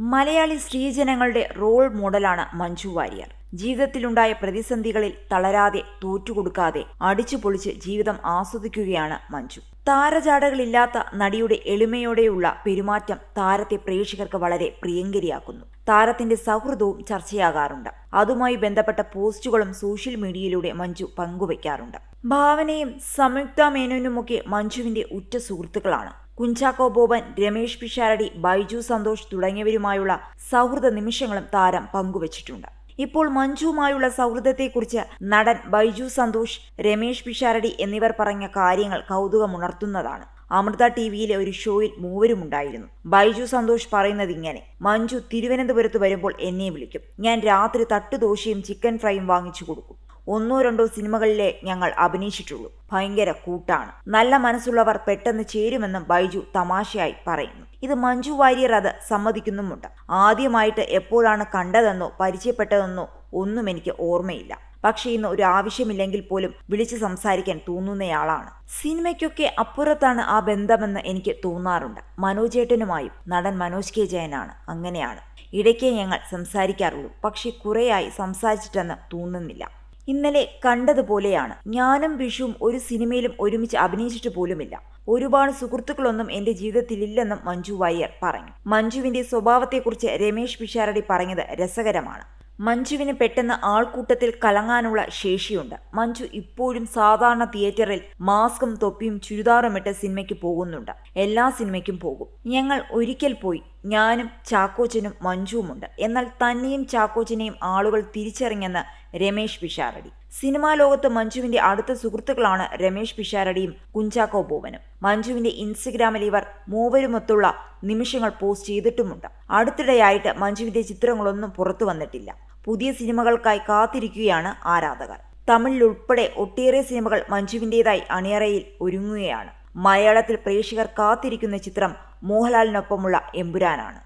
Malayali സ്ത്രീജനങ്ങളുടെ role മോഡലാണ് മഞ്ജു വാര്യർ. ജീവിതത്തിലുണ്ടായ പ്രതിസന്ധികളിൽ തളരാതെ തോറ്റുകൊടുക്കാതെ അടിച്ചു പൊളിച്ച് ജീവിതം ആസ്വദിക്കുകയാണ് മഞ്ജു. താരജാടകളില്ലാത്ത നടിയുടെ എളിമയോടെയുള്ള പെരുമാറ്റം താരത്തെ പ്രേക്ഷകർക്ക് വളരെ പ്രിയങ്കരിയാക്കുന്നു. താരത്തിന്റെ സൗഹൃദവും ചർച്ചയാകാറുണ്ട്. അതുമായി ബന്ധപ്പെട്ട പോസ്റ്റുകളും സോഷ്യൽ മീഡിയയിലൂടെ മഞ്ജു പങ്കുവയ്ക്കാറുണ്ട്. ഭാവനയും സംയുക്ത മേനോനുമൊക്കെ മഞ്ജുവിന്റെ ഉറ്റ സുഹൃത്തുക്കളാണ്. കുഞ്ചാക്കോ ബോബൻ രമേഷ് പിഷാരടി ബൈജു സന്തോഷ് തുടങ്ങിയവരുമായുള്ള സൗഹൃദ നിമിഷങ്ങളും താരം പങ്കുവച്ചിട്ടുണ്ട്. ഇപ്പോൾ മഞ്ജുവുമായുള്ള സൗഹൃദത്തെക്കുറിച്ച് നടൻ ബൈജു സന്തോഷ് രമേഷ് പിഷാരടി എന്നിവർ പറഞ്ഞ കാര്യങ്ങൾ കൗതുകമുണർത്തുന്നതാണ്. അമൃത ടി വിയിലെ ഒരു ഷോയിൽ മൂവരും ഉണ്ടായിരുന്നു ബൈജു സന്തോഷ് പറയുന്നത് ഇങ്ങനെ മഞ്ജു തിരുവനന്തപുരത്ത് വരുമ്പോൾ എന്നെ വിളിക്കും. ഞാൻ രാത്രി തട്ടുദോശയും ചിക്കൻ ഫ്രൈയും വാങ്ങിച്ചു കൊടുക്കും. ഒന്നോ രണ്ടോ സിനിമകളിലെ ഞങ്ങൾ അഭിനയിച്ചിട്ടുള്ളൂ. ഭയങ്കര കൂട്ടാണ്. നല്ല മനസ്സുള്ളവർ പെട്ടെന്ന് ചേരുമെന്നും ബൈജു തമാശയായി പറയുന്നു. ഇത് മഞ്ജു വാര്യർ അത് സമ്മതിക്കുന്നുമുണ്ട്. ആദ്യമായിട്ട് എപ്പോഴാണ് കണ്ടതെന്നോ പരിചയപ്പെട്ടതെന്നോ ഒന്നും എനിക്ക് ഓർമ്മയില്ല. പക്ഷേ ഇന്ന് ഒരു ആവശ്യമില്ലെങ്കിൽ പോലും വിളിച്ച് സംസാരിക്കാൻ തോന്നുന്നയാളാണ്. സിനിമയ്ക്കൊക്കെ അപ്പുറത്താണ് ആ ബന്ധമെന്ന് എനിക്ക് തോന്നാറുണ്ട്. മനോജേട്ടനുമായും നടൻ മനോജ് കെ ജയനാണ്. അങ്ങനെയാണ്. ഇടയ്ക്കേ ഞങ്ങൾ സംസാരിക്കാറുള്ളൂ. പക്ഷേ കുറേയായി സംസാരിച്ചിട്ടെന്ന് തോന്നുന്നില്ല. ഇന്നലെ കണ്ടതുപോലെയാണ്. ഞാനും വിഷുവും ഒരു സിനിമയിലും ഒരുമിച്ച് അഭിനയിച്ചിട്ട് പോലുമില്ല. ഒരുപാട് സുഹൃത്തുക്കളൊന്നും എന്റെ ജീവിതത്തിലില്ലെന്നും മഞ്ജു വാര്യർ പറഞ്ഞു. മഞ്ജുവിന്റെ സ്വഭാവത്തെക്കുറിച്ച് രമേശ് പിഷാരടി പറഞ്ഞത് രസകരമാണ്. മഞ്ജുവിന് പെട്ടെന്ന് ആൾക്കൂട്ടത്തിൽ കലങ്ങാനുള്ള ശേഷിയുണ്ട്. മഞ്ജു ഇപ്പോഴും സാധാരണ തിയേറ്ററിൽ മാസ്കും തൊപ്പിയും ചുരിദാറുമിട്ട് സിനിമയ്ക്ക് പോകുന്നുണ്ട്. എല്ലാ സിനിമയ്ക്കും പോകും. ഞങ്ങൾ ഒരിക്കൽ പോയി ഞാനും ചാക്കോച്ചനും മഞ്ജുവുമുണ്ട്. എന്നാൽ തന്നെയും ചാക്കോച്ചനെയും ആളുകൾ തിരിച്ചറിഞ്ഞെന്ന് രമേശ് പിഷാരടി. സിനിമാ ലോകത്ത് മഞ്ജുവിന്റെ അടുത്ത സുഹൃത്തുക്കളാണ് രമേശ് പിഷാരടിയും കുഞ്ചാക്കോ ബോവനും മഞ്ജുവിന്റെ ഇൻസ്റ്റഗ്രാമിൽ ഇവർ മൂവരുമൊത്തുള്ള നിമിഷങ്ങൾ പോസ്റ്റ് ചെയ്തിട്ടുമുണ്ട്. അടുത്തിടെയായിട്ട് മഞ്ജുവിന്റെ ചിത്രങ്ങളൊന്നും പുറത്തു വന്നിട്ടില്ല. പുതിയ സിനിമകൾക്കായി കാത്തിരിക്കുകയാണ് ആരാധകർ. തമിഴിലുൾപ്പെടെ ഒട്ടേറെ സിനിമകൾ മഞ്ജുവിന്റെതായി അണിയറയിൽ ഒരുങ്ങുകയാണ്. മലയാളത്തിൽ പ്രേക്ഷകർ കാത്തിരിക്കുന്ന ചിത്രം മോഹൻലാലിനൊപ്പമുള്ള എമ്പുരാനാണ്.